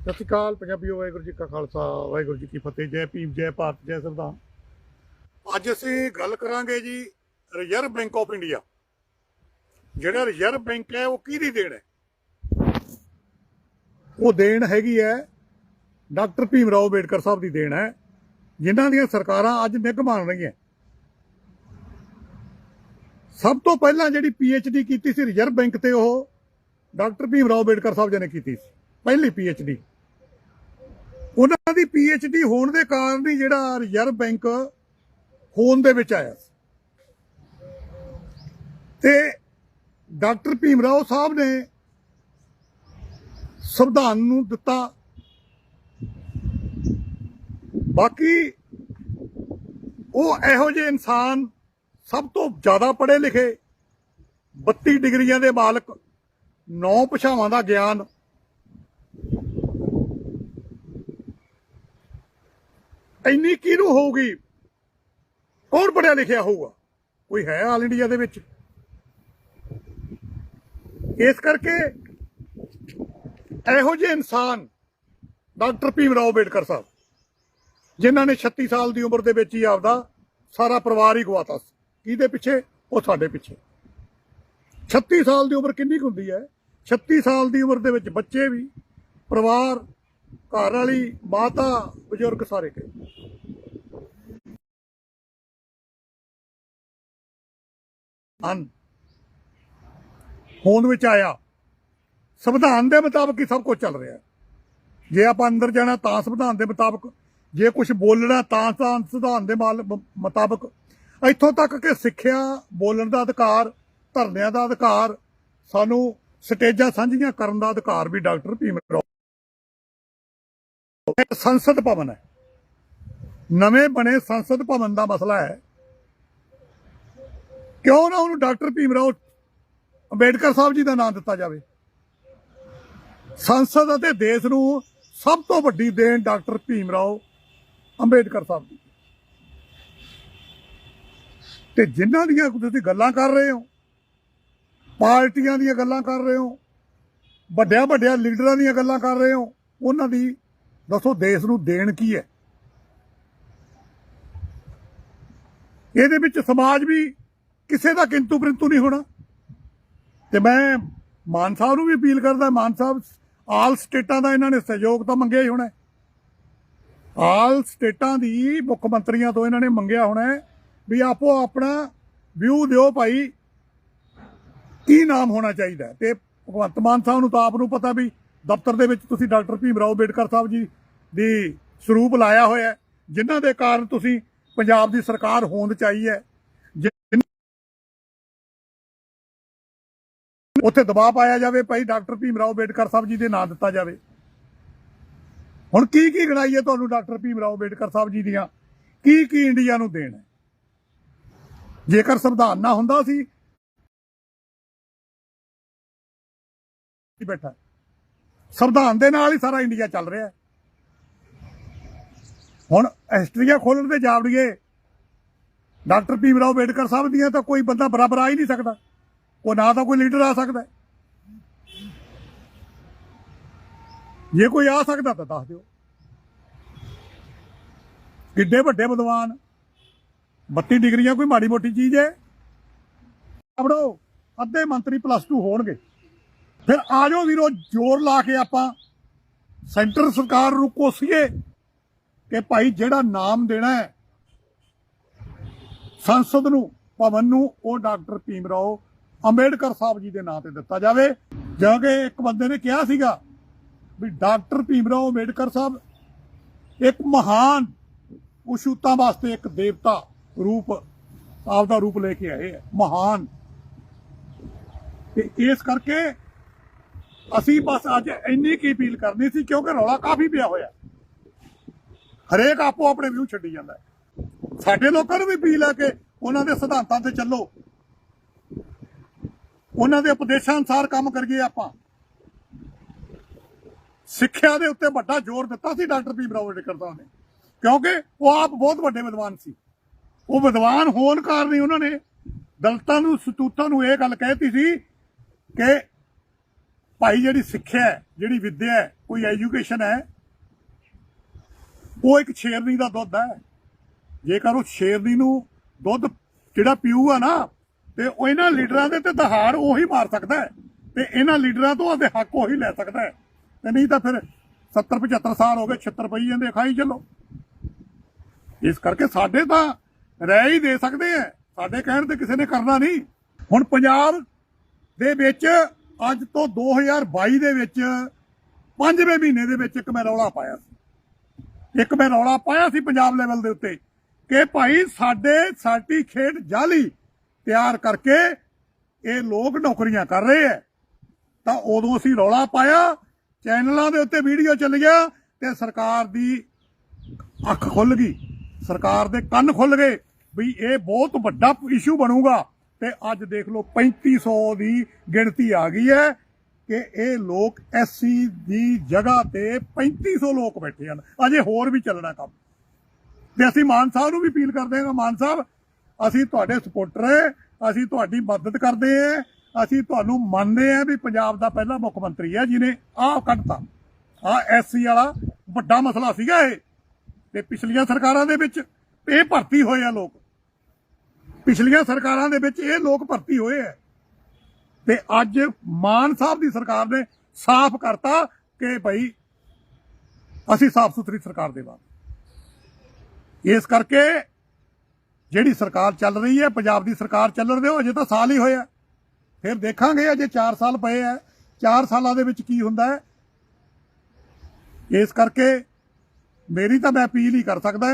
ਸਤਿ ਸ਼੍ਰੀ ਅਕਾਲ, ਪੰਜਾਬੀ ਵਾਹਿਗੁਰੂ ਜੀ ਕਾ ਖਾਲਸਾ, ਵਾਹਿਗੁਰੂ ਜੀ ਕੀ ਫਤਿਹ, ਜੈ ਭੀਮ, ਜੈ ਭਾਰਤ, ਜੈ ਸੰਵਿਧਾਨ। ਅੱਜ ਅਸੀਂ ਗੱਲ ਕਰਾਂਗੇ ਜੀ ਰਿਜ਼ਰਵ ਬੈਂਕ ਆਫ ਇੰਡੀਆ। ਜਿਹੜਾ ਰਿਜ਼ਰਵ ਬੈਂਕ ਹੈ, ਉਹ ਕਿਹਦੀ ਦੇਣ ਹੈ? ਉਹ ਦੇਣ ਹੈਗੀ ਹੈ ਡਾਕਟਰ ਭੀਮ ਰਾਓ ਅੰਬੇਡਕਰ ਸਾਹਿਬ ਦੀ ਦੇਣ ਹੈ, ਜਿਨ੍ਹਾਂ ਦੀਆਂ ਸਰਕਾਰਾਂ ਅੱਜ ਨਿੱਘ ਮੰਨ ਰਹੀਆਂ। ਸਭ ਤੋਂ ਪਹਿਲਾਂ ਜਿਹੜੀ ਡੀ ਕੀਤੀ ਸੀ ਰਿਜ਼ਰਵ ਬੈਂਕ ਤੇ, ਉਹ ਡਾਕਟਰ ਭੀਮ ਰਾਓ ਅੰਬੇਡਕਰ ਸਾਹਿਬ ਜੀ ਨੇ ਕੀਤੀ ਸੀ, ਪਹਿਲੀ ਡੀ ਉਹਨਾਂ ਦੀ ਡੀ ਹੋਣ ਦੇ ਕਾਰਨ ਹੀ ਜਿਹੜਾ ਰਿਜ਼ਰਵ ਬੈਂਕ ਹੋਣ ਦੇ ਵਿੱਚ ਆਇਆ ਸੀ। ਤੇ ਡਾਕਟਰ ਭੀਮ ਰਾਓ ਸਾਹਿਬ ਨੇ ਸੰਵਿਧਾਨ ਨੂੰ ਦਿੱਤਾ। ਬਾਕੀ ਉਹ ਇਹੋ ਜਿਹੇ ਇਨਸਾਨ ਸਭ ਤੋਂ ਜ਼ਿਆਦਾ ਪੜ੍ਹੇ ਲਿਖੇ 32 ਡਿਗਰੀਆਂ ਦੇ ਮਾਲਕ, ਨੌ ਭਾਸ਼ਾਵਾਂ ਦਾ ਗਿਆਨ ਇੰਨੀ ਕਿਹਨੂੰ ਹੋਊਗੀ? ਕੌਣ ਪੜਿਆ ਲਿਖਿਆ ਹੋਊਗਾ? ਕੋਈ ਹੈ ਆਲ ਇੰਡੀਆ ਦੇ ਵਿੱਚ? ਇਸ ਕਰਕੇ ਇਹੋ ਜਿਹੇ ਇਨਸਾਨ ਡਾਕਟਰ ਭੀਮ ਰਾਓ ਅੰਬੇਡਕਰ ਸਾਹਿਬ, ਜਿਨ੍ਹਾਂ ਨੇ 36 ਸਾਲ ਦੀ ਉਮਰ ਦੇ ਵਿੱਚ ਹੀ ਆਪਦਾ ਸਾਰਾ ਪਰਿਵਾਰ ਹੀ ਗਵਾਤਾ ਸੀ। ਕਿਹਦੇ ਪਿੱਛੇ? ਉਹ ਸਾਡੇ ਪਿੱਛੇ। 36 ਸਾਲ ਦੀ ਉਮਰ ਕਿੰਨੀ ਕੁ ਹੁੰਦੀ ਹੈ? 36 ਸਾਲ ਦੀ ਉਮਰ ਦੇ ਵਿੱਚ ਬੱਚੇ ਵੀ, ਪਰਿਵਾਰ ਘਰ ਵਾਲੀ, ਮਾਤਾ, ਬਜ਼ੁਰਗ ਸਾਰੇ ਗਏ। ਹਨ ਹੋਂਦ ਵਿੱਚ ਆਇਆ। ਸੰਵਿਧਾਨ ਦੇ ਮੁਤਾਬਕ ਹੀ ਸਭ ਕੁਝ ਚੱਲ ਰਿਹਾ ਜੇ ਆਪਾਂ ਅੰਦਰ ਜਾਣਾ ਤਾਂ ਸੰਵਿਧਾਨ ਦੇ ਮੁਤਾਬਕ, ਜੇ ਕੁਝ ਬੋਲਣਾ ਤਾਂ ਸੰਵਿਧਾਨ ਦੇ ਮੁਤਾਬਕ। ਇੱਥੋਂ ਤੱਕ ਕਿ ਸਿੱਖਿਆ, ਬੋਲਣ ਦਾ ਅਧਿਕਾਰ, ਧਰਨਿਆਂ ਦਾ ਅਧਿਕਾਰ, ਸਾਨੂੰ ਸਟੇਜਾਂ ਸਾਂਝੀਆਂ ਕਰਨ ਦਾ ਅਧਿਕਾਰ ਵੀ ਡਾਕਟਰ ਭੀਮ ਸੰਸਦ ਭਵਨ ਹੈ। ਨਵੇਂ ਬਣੇ ਸੰਸਦ ਭਵਨ ਦਾ ਮਸਲਾ ਹੈ। ਕਿਉਂ ਨਾ ਉਹਨੂੰ ਡਾਕਟਰ ਭੀਮ ਰਾਓ ਅੰਬੇਡਕਰ ਸਾਹਿਬ ਜੀ ਦਾ ਨਾਮ ਦਿੱਤਾ ਜਾਵੇ। ਸੰਸਦ ਅਤੇ ਦੇਸ਼ ਨੂੰ ਸਭ ਤੋਂ ਵੱਡੀ ਦੇਣ ਡਾਕਟਰ ਭੀਮ ਰਾਓ ਅੰਬੇਡਕਰ ਸਾਹਿਬ ਦੀ ਤੇ ਜਿਨ੍ਹਾਂ ਦੀਆਂ ਤੁਸੀਂ ਗੱਲਾਂ ਕਰ ਰਹੇ ਹੋ, ਪਾਰਟੀਆਂ ਦੀਆਂ ਗੱਲਾਂ ਕਰ ਰਹੇ ਹੋ ਵੱਡਿਆਂ ਵੱਡਿਆਂ ਲੀਡਰਾਂ ਦੀਆਂ ਗੱਲਾਂ ਕਰ ਰਹੇ ਹੋ, ਉਹਨਾਂ ਦੀ ਦੱਸੋ ਦੇਸ਼ ਨੂੰ ਦੇਣ ਕੀ ਹੈ? ਇਹਦੇ ਵਿੱਚ ਸਮਾਜ ਵੀ ਕਿਸੇ ਦਾ ਕਿੰਤੂ ਪਰੰਤੂ ਨਹੀਂ ਹੋਣਾ। ਤੇ ਮੈਂ ਮਾਨ ਸਾਹਿਬ ਨੂੰ ਵੀ ਅਪੀਲ ਕਰਦਾ, ਮਾਨ ਸਾਹਿਬ ਆਲ ਸਟੇਟਾਂ ਦਾ ਇਹਨਾਂ ਨੇ ਸਹਿਯੋਗ ਤਾਂ ਮੰਗਿਆ ਹੀ ਹੋਣਾ ਆਲ ਸਟੇਟਾਂ ਦੀ ਮੁੱਖ ਮੰਤਰੀਆਂ ਤੋਂ ਇਹਨਾਂ ਨੇ ਮੰਗਿਆ ਹੋਣਾ ਵੀ ਆਪੋ ਆਪਣਾ ਵਿਊ ਦਿਓ ਭਾਈ, ਕੀ ਨਾਮ ਹੋਣਾ ਚਾਹੀਦਾ ਹੈ। ਤੇ ਭਗਵੰਤ ਮਾਨ ਸਾਹਿਬ ਨੂੰ ਤਾਂ ਆਪ ਨੂੰ ਪਤਾ ਵੀ ਦਫ਼ਤਰ ਦੇ ਵਿੱਚ ਤੁਸੀਂ ਡਾਕਟਰ ਭੀਮ ਰਾਓ ਅੰਬੇਡਕਰ ਸਾਹਿਬ ਜੀ ਦੀ ਸਰੂਪ ਲਾਇਆ ਹੋਇਆ ਹੈ, ਜਿਨ੍ਹਾਂ ਦੇ ਕਾਰਨ ਤੁਸੀਂ ਪੰਜਾਬ ਦੀ ਸਰਕਾਰ ਹੋਂਦ ਚ ਆਈ ਹੈ ਜਿਨ- ਉੱਥੇ ਦਬਾਅ ਪਾਇਆ ਜਾਵੇ ਭਾਈ ਡਾਕਟਰ ਭੀਮ ਰਾਓ ਅੰਬੇਡਕਰ ਸਾਹਿਬ ਜੀ ਦੇ ਨਾਂ ਦਿੱਤਾ ਜਾਵੇ। ਹੁਣ ਕੀ ਕੀ ਗਣਾਈ ਹੈ ਤੁਹਾਨੂੰ ਡਾਕਟਰ ਭੀਮ ਰਾਓ ਅੰਬੇਡਕਰ ਸਾਹਿਬ ਜੀ ਦੀਆਂ? ਕੀ ਕੀ ਇੰਡੀਆ ਨੂੰ ਦੇਣ ਹੈ? ਜੇਕਰ ਸੰਵਿਧਾਨ ਨਾ ਹੁੰਦਾ ਸੀ ਬੈਠਾ। ਸੰਵਿਧਾਨ ਦੇ ਨਾਲ ਹੀ ਸਾਰਾ ਇੰਡੀਆ ਚੱਲ ਰਿਹਾ ਹੈ। ਹੁਣ ਹਿਸਟਰੀਆਂ ਖੋਲਣ 'ਤੇ ਜਾਵੜੀਏ ਡਾਕਟਰ ਭੀਮ ਰਾਓ ਅੰਬੇਡਕਰ ਸਾਹਿਬ ਦੀਆਂ ਤਾਂ ਕੋਈ ਬੰਦਾ ਬਰਾਬਰ ਆ ਹੀ ਨਹੀਂ ਸਕਦਾ। ਉਹ ਨਾ ਤਾਂ ਕੋਈ ਲੀਡਰ ਆ ਸਕਦਾ। ਜੇ ਕੋਈ ਆ ਸਕਦਾ ਤਾਂ ਦੱਸ ਦਿਓ। ਕਿੱਡੇ ਵੱਡੇ ਵਿਦਵਾਨ। 32 ਡਿਗਰੀਆਂ ਕੋਈ ਮਾੜੀ ਮੋਟੀ ਚੀਜ਼ ਹੈ। ਆਪੜੋ ਅੱਧੇ ਮੰਤਰੀ ਪਲੱਸ 2 ਹੋਣਗੇ। ਫਿਰ ਆ ਜਾਓ ਵੀਰੋ, ਜ਼ੋਰ ਲਾ ਕੇ ਆਪਾਂ ਸੈਂਟਰ ਸਰਕਾਰ ਨੂੰ ਕੋਸੀਏ। ਕਿ ਭਾਈ ਜਿਹੜਾ ਨਾਮ ਦੇਣਾ ਹੈ, ਸੰਸਦ ਨੂੰ, ਭਵਨ ਨੂੰ, ਉਹ ਡਾਕਟਰ ਭੀਮ ਰਾਓ ਅੰਬੇਡਕਰ ਸਾਹਿਬ ਜੀ ਦੇ ਨਾਂ ਤੇ ਦਿੱਤਾ ਜਾਵੇ। ਜਾਂ ਕਿ ਇੱਕ ਬੰਦੇ ਨੇ ਕਿਹਾ ਸੀਗਾ ਵੀ ਡਾਕਟਰ ਭੀਮ ਰਾਓ ਅੰਬੇਡਕਰ ਸਾਹਿਬ ਇੱਕ ਮਹਾਨ ਉਸ਼ੂਤਾ ਵਾਸਤੇ ਇੱਕ ਦੇਵਤਾ ਰੂਪ ਆਪ ਦਾ ਰੂਪ ਲੈ ਕੇ ਆਏ ਹੈ ਮਹਾਨ। ਤੇ ਇਸ ਕਰਕੇ ਅਸੀਂ ਬਸ ਅੱਜ ਇੰਨੀ ਕੀ ਅਪੀਲ ਕਰਨੀ ਸੀ ਕਿਉਂਕਿ ਰੌਲਾ ਕਾਫੀ ਪਿਆ ਹੋਇਆ। ਹਰੇਕ ਆਪੋ ਆਪਣੇ ਵਿਊ ਛੱਡੀ ਜਾਂਦਾ ਸਾਡੇ ਲੋਕਾਂ ਨੂੰ ਵੀ ਅਪੀਲ ਹੈ ਕਿ ਉਹਨਾਂ ਦੇ ਸਿਧਾਂਤਾਂ ਤੇ ਚੱਲੋ। ਉਹਨਾਂ ਦੇ ਉਪਦੇਸ਼ਾਂ ਅਨੁਸਾਰ ਕੰਮ ਕਰੀਏ ਆਪਾਂ। ਸਿੱਖਿਆ ਦੇ ਉੱਤੇ ਵੱਡਾ ਜ਼ੋਰ ਦਿੱਤਾ ਸੀ ਡਾਕਟਰ ਭੀਮ ਰਾਓ ਅੰਬੇਡਕਰ ਸਾਹਿਬ ਨੇ। ਕਿਉਂਕਿ ਉਹ ਆਪ ਬਹੁਤ ਵੱਡੇ ਵਿਦਵਾਨ ਸੀ। ਉਹ ਵਿਦਵਾਨ ਹੋਣ ਕਾਰਨ ਹੀ ਉਹਨਾਂ ਨੇ ਦਲਤਾਂ ਨੂੰ, ਸਤੂਤਾਂ ਨੂੰ ਇਹ ਗੱਲ ਕਹਿਤੀ ਸੀ ਕਿ ਭਾਈ ਜਿਹੜੀ ਸਿੱਖਿਆ ਹੈ, ਜਿਹੜੀ ਵਿੱਦਿਆ ਹੈ, ਕੋਈ ਐਜੂਕੇਸ਼ਨ ਹੈ ਉਹ ਇੱਕ ਸ਼ੇਰਨੀ ਦਾ ਦੁੱਧ ਹੈ। ਜੇਕਰ ਉਹ ਸ਼ੇਰਨੀ ਨੂੰ ਦੁੱਧ ਜਿਹੜਾ ਪੀਊਗਾ ਨਾ, ਤੇ ਉਹ ਇਹਨਾਂ ਲੀਡਰਾਂ ਦੇ ਤੇ ਦਹਾੜ ਉਹੀ ਮਾਰ ਸਕਦਾ ਹੈ। ਤੇ ਇਹਨਾਂ ਲੀਡਰਾਂ ਤੋਂ ਉਹਦੇ ਹੱਕ ਉਹੀ ਲੈ ਸਕਦਾ ਹੈ। ਤੇ ਨਹੀਂ ਤਾਂ ਫਿਰ 70 75 ਸਾਲ ਹੋ ਗਏ 76 ਪਈ ਜਾਂਦੇ, ਖਾਈ ਚੱਲੋ। ਇਸ ਕਰਕੇ ਸਾਡੇ ਤਾਂ ਰਹਿ ਹੀ ਦੇ ਸਕਦੇ ਆ ਸਾਡੇ ਕਹਿਣ ਤੇ ਕਿਸੇ ਨੇ ਕਰਨਾ ਨਹੀਂ। ਹੁਣ ਪੰਜਾਬ ਦੇ ਵਿੱਚ ਅੱਜ ਤੋਂ 2022 ਦੇ ਵਿੱਚ, ਪੰਜਵੇਂ ਮਹੀਨੇ ਦੇ ਵਿੱਚ ਇੱਕ ਮੈਂ ਰੌਲਾ ਪਾਇਆ ਸੀ। ਇੱਕ ਮੈਂ ਰੌਲਾ ਪਾਇਆ ਸੀ ਪੰਜਾਬ ਲੈਵਲ ਦੇ ਉੱਤੇ ਕਿ ਭਾਈ ਸਾਡੇ ਸਾਡੀ ਖੇਡ ਜਾਲੀ ਤਿਆਰ ਕਰਕੇ ਇਹ ਲੋਕ ਨੌਕਰੀਆਂ ਕਰ ਰਹੇ ਐ। ਤਾਂ ਉਦੋਂ ਅਸੀਂ ਰੌਲਾ ਪਾਇਆ, ਚੈਨਲਾਂ ਦੇ ਉੱਤੇ ਵੀਡੀਓ ਚੱਲ ਗਿਆ ਤੇ ਸਰਕਾਰ ਦੀ ਅੱਖ ਖੁੱਲ ਗਈ। ਸਰਕਾਰ ਦੇ ਕੰਨ ਖੁੱਲ ਗਏ ਵੀ ਇਹ ਬਹੁਤ ਵੱਡਾ ਇਸ਼ੂ ਬਣੂਗਾ ਤੇ ਅੱਜ ਦੇਖ ਲਓ 3500 ਦੀ ਗਿਣਤੀ ਆ ਗਈ ਹੈ ਕਿ ਇਹ ਲੋਕ ਐਸਸੀ ਦੀ ਜਗ੍ਹਾ ਤੇ 3500 ਲੋਕ ਬੈਠੇ ਹਨ। ਅਜੇ ਹੋਰ ਵੀ ਚੱਲਣਾ ਕੰਮ। ਤੇ ਅਸੀਂ ਮਾਨ ਸਾਹਿਬ ਨੂੰ ਵੀ ਅਪੀਲ ਕਰਦੇ ਹਾਂ, ਮਾਨ ਸਾਹਿਬ, ਅਸੀਂ ਤੁਹਾਡੇ ਸਪੋਰਟਰ ਹੈ, ਅਸੀਂ ਤੁਹਾਡੀ ਮਦਦ ਕਰਦੇ ਹਾਂ, ਅਸੀਂ ਤੁਹਾਨੂੰ ਮੰਨਦੇ ਹਾਂ ਵੀ ਪੰਜਾਬ ਦਾ ਪਹਿਲਾ ਮੁੱਖ ਮੰਤਰੀ ਹੈ ਜਿਹਨੇ ਆਹ ਕੱਢਤਾ। ਆਹ ਐਸਸੀ ਵਾਲਾ ਵੱਡਾ ਮਸਲਾ ਸੀਗਾ ਇਹ। ਤੇ ਪਿਛਲੀਆਂ ਸਰਕਾਰਾਂ ਦੇ ਵਿੱਚ ਇਹ ਭਰਤੀ ਹੋਏ ਆ ਲੋਕ। ਪਿਛਲੀਆਂ ਸਰਕਾਰਾਂ ਦੇ ਵਿੱਚ ਇਹ ਲੋਕ ਭਰਤੀ ਹੋਏ ਆ। ਤੇ ਅੱਜ ਮਾਨ ਸਾਹਿਬ ਦੀ ਸਰਕਾਰ ਨੇ ਸਾਫ਼ ਕਰਤਾ ਕਿ ਭਾਈ ਅਸੀਂ ਸਾਫ਼ ਸੁਥਰੀ ਸਰਕਾਰ ਦੇਵਾਂਗੇ ਇਸ ਕਰਕੇ ਜਿਹੜੀ ਸਰਕਾਰ ਚੱਲ ਰਹੀ ਹੈ, ਪੰਜਾਬ ਦੀ ਸਰਕਾਰ ਚੱਲ ਰਹੀ ਹੈ, ਅਜੇ ਤਾਂ ਸਾਲ ਹੀ ਹੋਇਆ ਫਿਰ ਦੇਖਾਂਗੇ ਅਜੇ 4 ਸਾਲ ਪਏ ਆ। 4 ਸਾਲਾਂ ਦੇ ਵਿੱਚ ਕੀ ਹੁੰਦਾ ਹੈ। ਇਸ ਕਰਕੇ ਮੇਰੀ ਤਾਂ ਮੈਂ ਅਪੀਲ ਹੀ ਕਰ ਸਕਦਾ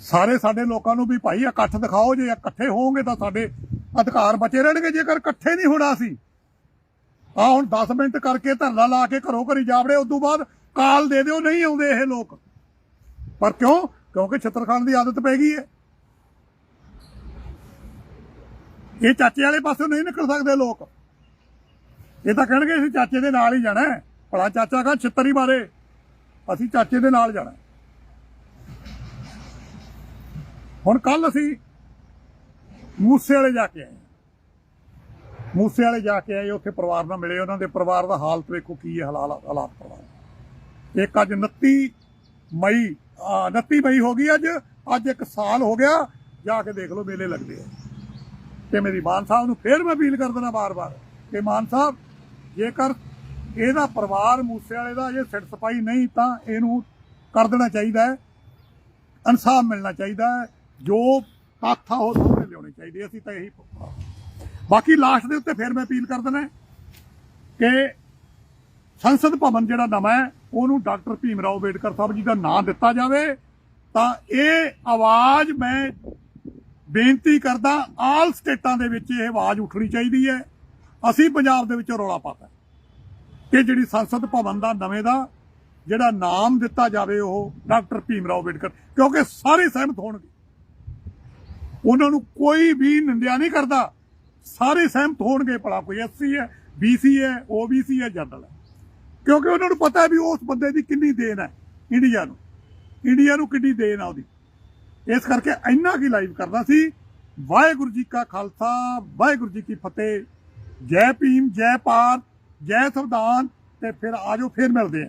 ਸਾਰੇ ਸਾਡੇ ਲੋਕਾਂ ਨੂੰ ਵੀ ਭਾਈ ਇਕੱਠ ਦਿਖਾਓ, ਜੇ ਇਕੱਠੇ ਹੋਵੋਗੇ ਤਾਂ ਸਾਡੇ ਅਧਿਕਾਰ ਬਚੇ ਰਹਿਣਗੇ, ਜੇਕਰ ਇਕੱਠੇ ਨਹੀਂ ਹੋਣਾ ਸੀ। ਆ ਹੁਣ 10 ਮਿੰਟ ਕਰਕੇ ਧਰਨਾ ਲਾ ਕੇ ਘਰੋਂ ਘਰੀ ਜਾਵੜੇ ਉਸ ਤੋਂ ਬਾਅਦ ਕਾਲ ਦੇ ਦਿਓ, ਨਹੀਂ ਆਉਂਦੇ ਇਹ ਲੋਕ। ਪਰ ਕਿਉਂ? ਕਿਉਂਕਿ ਛੱਤਰ ਖਾਨ ਦੀ ਆਦਤ ਪੈ ਗਈ ਹੈ। ਇਹ ਚਾਚੇ ਵਾਲੇ ਪਾਸੇ ਨਹੀਂ ਨਿਕਲ ਸਕਦੇ ਲੋਕ। ਇਹ ਤਾਂ ਕਹਿਣਗੇ, ਅਸੀਂ ਚਾਚੇ ਦੇ ਨਾਲ ਹੀ ਜਾਣਾ ਹੈ। ਭਲਾ ਚਾਚਾ ਕਾ ਛਿੱਤਰ ਹੀ ਮਾਰੇ। ਅਸੀਂ ਚਾਚੇ ਦੇ ਨਾਲ ਜਾਣਾ ਹੁਣ ਕੱਲ ਅਸੀਂ ਮੂਸੇ ਵਾਲੇ ਜਾ ਕੇ ਆਏ ਮੂਸੇ ਵਾਲੇ ਜਾ ਕੇ ਆਏ ਉੱਥੇ ਪਰਿਵਾਰ ਨਾਲ ਮਿਲੇ। ਉਹਨਾਂ ਦੇ ਪਰਿਵਾਰ ਦਾ ਹਾਲਤ ਵੇਖੋ ਕੀ ਹੈ ਹਾਲਾਤ ਹਾਲਾਤ ਪਰਿਵਾਰ ਇੱਕ ਅੱਜ 29 ਮਈ ਆ, 29 ਮਈ ਹੋ ਗਈ ਅੱਜ। ਅੱਜ ਇੱਕ ਸਾਲ ਹੋ ਗਿਆ ਜਾ ਕੇ ਦੇਖ ਲਓ ਮੇਲੇ ਲੱਗਦੇ ਆ। ਤੇ ਮੇਰੀ ਮਾਨ ਸਾਹਿਬ ਨੂੰ ਫੇਰ ਮੈਂ ਅਪੀਲ ਕਰ ਦਿੰਦਾ ਬਾਰ-ਬਾਰ ਕਿ ਮਾਨ ਸਾਹਿਬ ਜੇਕਰ ਇਹਦਾ ਪਰਿਵਾਰ ਮੂਸੇ ਵਾਲੇ ਦਾ ਜੇ ਸਿਰ ਸਪਾਈ ਨਹੀਂ ਤਾਂ ਇਹਨੂੰ ਕਰ ਦੇਣਾ ਚਾਹੀਦਾ ਹੈ। ਇਨਸਾਫ ਮਿਲਣਾ ਚਾਹੀਦਾ ਹੈ। ਜੋ ਤੱਥ ਆ ਉਹ ਸਾਹਮਣੇ ਲਿਆਉਣੇ ਚਾਹੀਦੇ ਅਸੀਂ ਤਾਂ ਇਹੀ ਬਾਕੀ ਲਾਸਟ ਦੇ ਉੱਤੇ ਫਿਰ ਮੈਂ ਅਪੀਲ ਕਰ ਦਿੰਦਾ ਕਿ ਸੰਸਦ ਭਵਨ ਜਿਹੜਾ ਨਵਾਂ ਹੈ, ਉਹਨੂੰ ਡਾਕਟਰ ਭੀਮ ਰਾਓ ਅੰਬੇਡਕਰ ਸਾਹਿਬ ਜੀ ਦਾ ਨਾਮ ਦਿੱਤਾ ਜਾਵੇ, ਤਾਂ ਇਹ ਆਵਾਜ਼ ਮੈਂ ਬੇਨਤੀ ਕਰਦਾ ਆਲ ਸਟੇਟਾਂ ਦੇ ਵਿੱਚ ਇਹ ਆਵਾਜ਼ ਉੱਠਣੀ ਚਾਹੀਦੀ ਹੈ। ਅਸੀਂ ਪੰਜਾਬ ਦੇ ਵਿੱਚ ਰੌਲਾ ਪਾਤਾ ਕਿ ਜਿਹੜੀ ਸੰਸਦ ਭਵਨ ਦਾ ਨਵੇਂ ਦਾ ਜਿਹੜਾ ਨਾਮ ਦਿੱਤਾ ਜਾਵੇ ਉਹ ਡਾਕਟਰ ਭੀਮ ਰਾਓ ਅੰਬੇਡਕਰ, ਕਿਉਂਕਿ ਸਾਰੇ ਸਹਿਮਤ ਹੋਣਗੇ। ਉਹਨਾਂ ਨੂੰ ਕੋਈ ਵੀ ਨਿੰਦਿਆ ਨਹੀਂ ਕਰਦਾ। ਸਾਰੇ ਸਹਿਮਤ ਹੋਣਗੇ ਭਲਾ ਕੋਈ ਐਸਸੀ ਹੈ ਬੀਸੀ ਹੈ ਓਬੀਸੀ ਹੈ, ਜਨਰਲ ਹੈ। ਕਿਉਂਕਿ ਉਹਨਾਂ ਨੂੰ ਪਤਾ ਵੀ ਉਸ ਬੰਦੇ ਦੀ ਕਿੰਨੀ ਦੇਣ ਹੈ ਇੰਡੀਆ ਨੂੰ। ਇੰਡੀਆ ਨੂੰ ਕਿੰਨੀ ਦੇਣ ਆ ਉਹਦੀ। ਇਸ ਕਰਕੇ ਇੰਨਾ ਕੀ ਲਾਈਵ ਕਰਦਾ ਸੀ। ਵਾਹਿਗੁਰੂ ਜੀ ਕਾ ਖਾਲਸਾ, ਵਾਹਿਗੁਰੂ ਜੀ ਕੀ ਫਤਿਹ। ਜੈ ਭੀਮ, ਜੈ ਭਾਰਤ, ਜੈ ਸੰਵਿਧਾਨ ਤੇ ਫਿਰ ਆਜੋ ਫਿਰ ਮਿਲਦੇ ਆ